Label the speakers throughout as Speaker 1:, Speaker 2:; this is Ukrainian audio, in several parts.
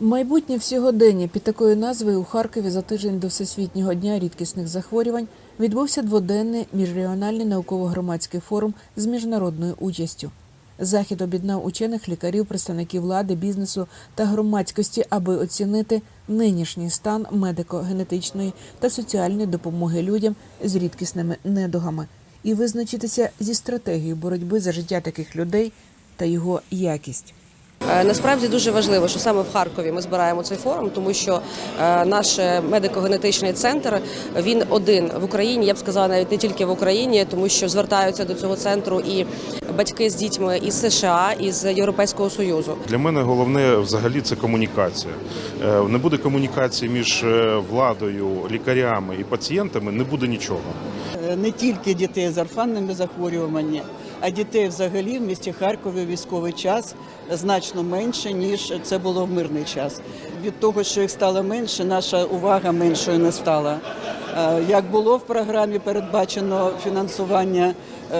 Speaker 1: Майбутнє всогодення під такою назвою у Харкові за тиждень до Всесвітнього дня рідкісних захворювань відбувся дводенний міжрегіональний науково-громадський форум з міжнародною участю. Захід об'єднав учених, лікарів, представників влади, бізнесу та громадськості, аби оцінити нинішній стан медико-генетичної та соціальної допомоги людям з рідкісними недугами і визначитися зі стратегією боротьби за життя таких людей та його якість.
Speaker 2: Е, Насправді дуже важливо, що саме в Харкові ми збираємо цей форум, тому що е, наш медико-генетичний центр він один в Україні. Я б сказала, навіть не тільки в Україні, тому що звертаються до цього центру і батьки з дітьми із США, із Європейського союзу.
Speaker 3: Для мене головне взагалі це комунікація. Е, Не буде комунікації між владою, лікарями і пацієнтами, не буде нічого.
Speaker 4: Не тільки дітей з орфанними захворюваннями, а дітей взагалі в місті Харкові військовий час значно менше, ніж це було в мирний час. Від того, що їх стало менше, наша увага меншою не стала. Е, Як було в програмі передбачено фінансування е,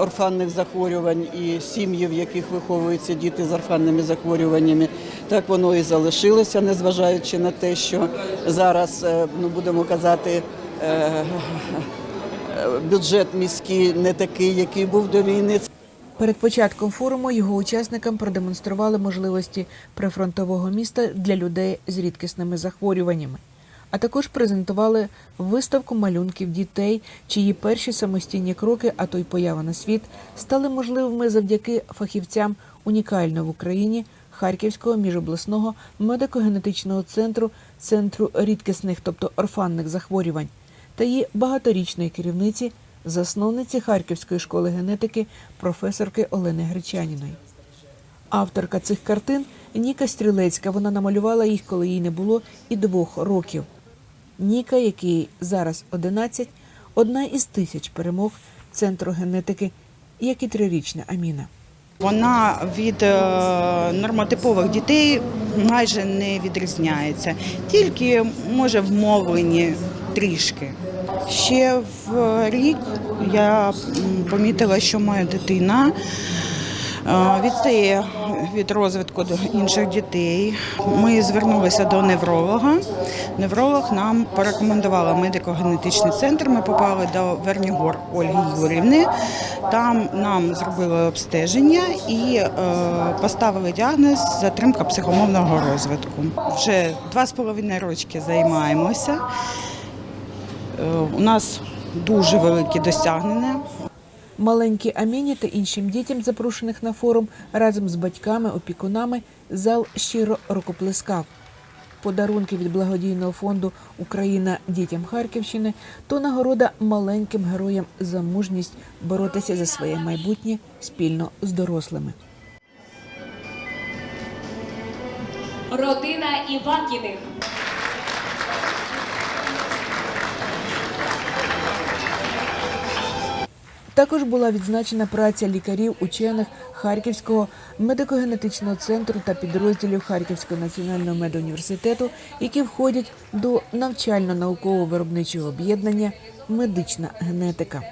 Speaker 4: орфанних захворювань і сім'ї, в яких виховуються діти з орфанними захворюваннями, так воно і залишилося, незважаючи на те, що зараз, е, ну будемо казати, бюджет міський не такий, який був до війни.
Speaker 1: Перед початком форуму його учасникам продемонстрували можливості прифронтового міста для людей з рідкісними захворюваннями, а також презентували виставку малюнків дітей, чиї перші самостійні кроки, а то й поява на світ, стали можливими завдяки фахівцям унікального в Україні Харківського міжобласного медико-генетичного центру центру рідкісних, тобто орфанних захворювань, та її багаторічної керівниці засновниці Харківської школи генетики професорки Олени Гречаніної. Авторка цих картин Ніка Стрілецька. Вона намалювала їх, коли їй не було і двох років. Ніка, який зараз 11, одна із тисяч перемог центру генетики, як і трирічна Аміна.
Speaker 5: Вона від е, нормотипових дітей майже не відрізняється, тільки може в мовленні трішки. Ще в рік я помітила, що моя дитина е, відстає від розвитку до інших дітей. Ми звернулися до невролога. Невролог нам порекомендувала медико-генетичний центр. Ми попали до Вернігор Ольги Юрівни. Там нам зробили обстеження і е, поставили діагноз затримка психомовного розвитку. Вже два з половиною рочки займаємося. У нас дуже великі досягнення.
Speaker 1: Маленькій Аміні та іншим дітям, запрошених на форум, разом з батьками, опікунами, зал щиро рукоплескав. Подарунки від благодійного фонду Україна дітям Харківщини то нагорода маленьким героям за мужність боротися за своє майбутнє спільно з дорослими.
Speaker 6: Родина Івакіних.
Speaker 1: Також була відзначена праця лікарів, учених Харківського медико-генетичного центру та підрозділів Харківського національного медуніверситету, які входять до навчально-науково виробничого об'єднання Медична генетика.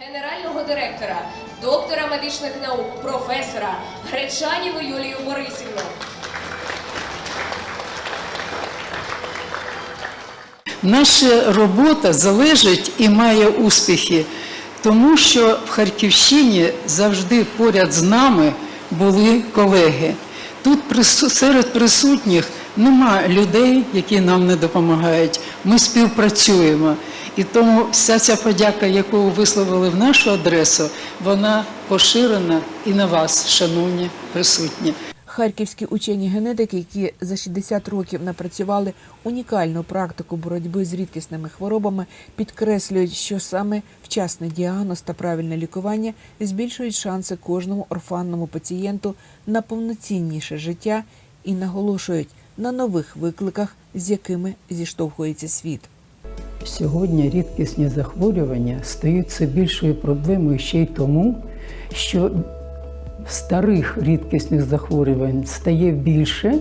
Speaker 6: генерального директора, доктора медичних наук, професора Гречаніну Юлію Борисівну.
Speaker 7: Наша робота залежить і має успіхи, тому що в Харківщині завжди поряд з нами були колеги. Тут серед присутніх нема людей, які нам не допомагають. Ми співпрацюємо. І тому вся ця подяка, яку ви висловили в нашу адресу, вона поширена і на вас, шановні присутні.
Speaker 1: Харківські учені генетики, які за 60 років напрацювали унікальну практику боротьби з рідкісними хворобами, підкреслюють, що саме вчасний діагноз та правильне лікування збільшують шанси кожному орфанному пацієнту на повноцінніше життя і наголошують на нових викликах, з якими зіштовхується світ.
Speaker 7: Сьогодні рідкісні захворювання стають все більшою проблемою ще й тому, що старих рідкісних захворювань стає більше,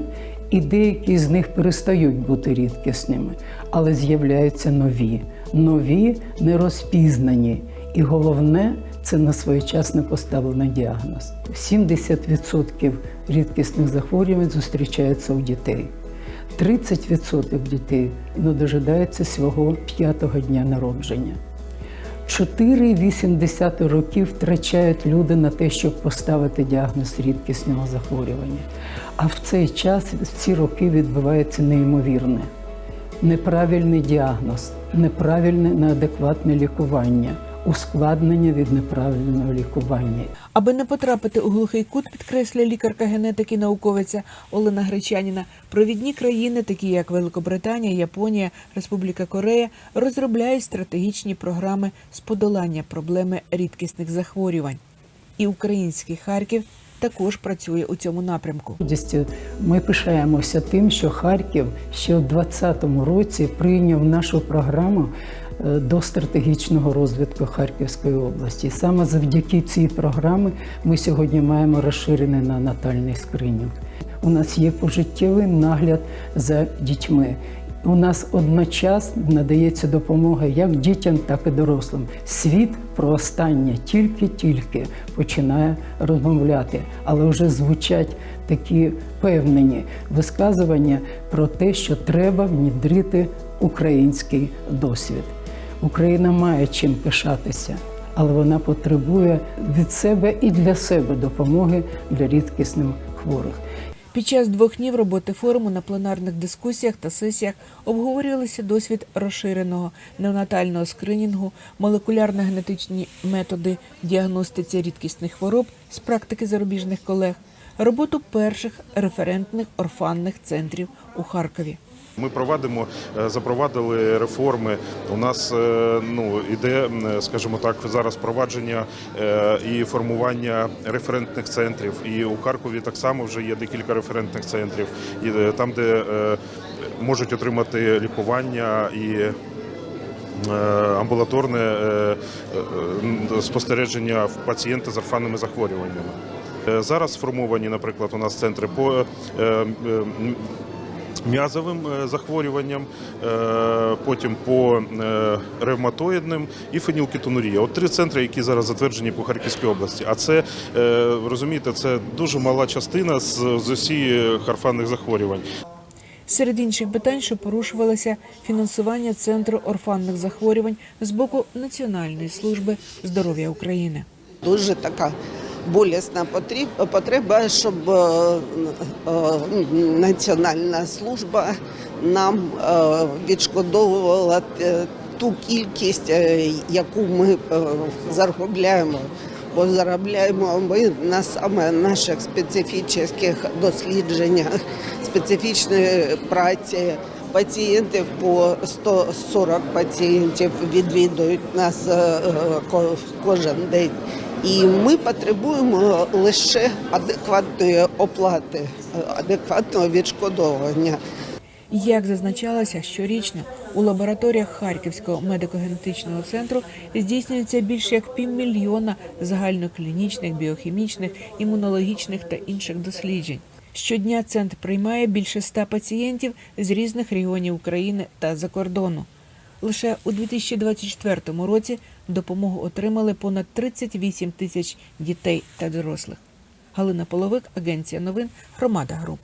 Speaker 7: і деякі з них перестають бути рідкісними, але з'являються нові, нові нерозпізнані. І головне це на своєчасно поставлений діагноз. 70% рідкісних захворювань зустрічається у дітей. 30% дітей не дожидається свого п'ятого дня народження. 4,8 років втрачають люди на те, щоб поставити діагноз рідкісного захворювання. А в цей час в ці роки відбувається неймовірне. Неправильний діагноз, неправильне неадекватне лікування, ускладнення від неправильного лікування.
Speaker 1: Аби не потрапити у глухий кут, підкреслює лікарка генетики науковиця Олена Гречаніна. Провідні країни, такі як Великобританія, Японія, Республіка Корея, розробляють стратегічні програми з подолання проблеми рідкісних захворювань. І український Харків також працює у цьому напрямку.
Speaker 7: Ми пишаємося тим, що Харків ще у 2020 році прийняв нашу програму до стратегічного розвитку Харківської області. Саме завдяки цій програмі ми сьогодні маємо розширений на натальний скринінг. У нас є пожиттєвий нагляд за дітьми. У нас одночасно надається допомога як дітям, так і дорослим. Світ про останнє тільки-тільки починає розмовляти, але вже звучать такі певнені висказування про те, що треба внідрити український досвід. Україна має чим пишатися, але вона потребує від себе і для себе допомоги для рідкісним хворих.
Speaker 1: Під час двох днів роботи форуму на пленарних дискусіях та сесіях обговорювалися досвід розширеного неонатального скринінгу, молекулярно-генетичні методи діагностиці рідкісних хвороб з практики зарубіжних колег, роботу перших референтних орфанних центрів у Харкові.
Speaker 3: Ми провадимо, е, запровадили реформи. У нас е, ну іде, скажімо так, зараз впровадження е, і формування референтних центрів. І у Харкові так само вже є декілька референтних центрів, і е, там, де е, можуть отримати лікування і. е, Амбулаторне е, е, спостереження в пацієнта з орфанними захворюваннями. Е, Зараз сформовані, наприклад, у нас центри по е, е, м'язовим е, захворюванням, е, потім по е, ревматоїдним і фенілкетонурія. От три центри, які зараз затверджені по Харківській області. А це розумієте, це дуже мала частина з, з усіх орфанних захворювань.
Speaker 1: Серед інших питань, що порушувалося фінансування центру орфанних захворювань з боку Національної служби здоров'я України.
Speaker 8: Дуже така болісна потреба, щоб е, е, національна служба нам е, відшкодовувала ту кількість, яку ми заробляємо. Бо заробляємо ми на саме наших специфічних дослідженнях, специфічної праці. Пацієнтів по 140 пацієнтів відвідують нас кожен день. І ми потребуємо лише адекватної оплати, адекватного відшкодовування.
Speaker 1: Як зазначалося, щорічно у лабораторіях Харківського медико-генетичного центру здійснюється більше як півмільйона загальноклінічних, біохімічних, імунологічних та інших досліджень. Щодня центр приймає більше ста пацієнтів з різних регіонів України та за кордону. Лише у 2024 році допомогу отримали понад 38 тисяч дітей та дорослих. Галина Половик, агенція новин, громада груп.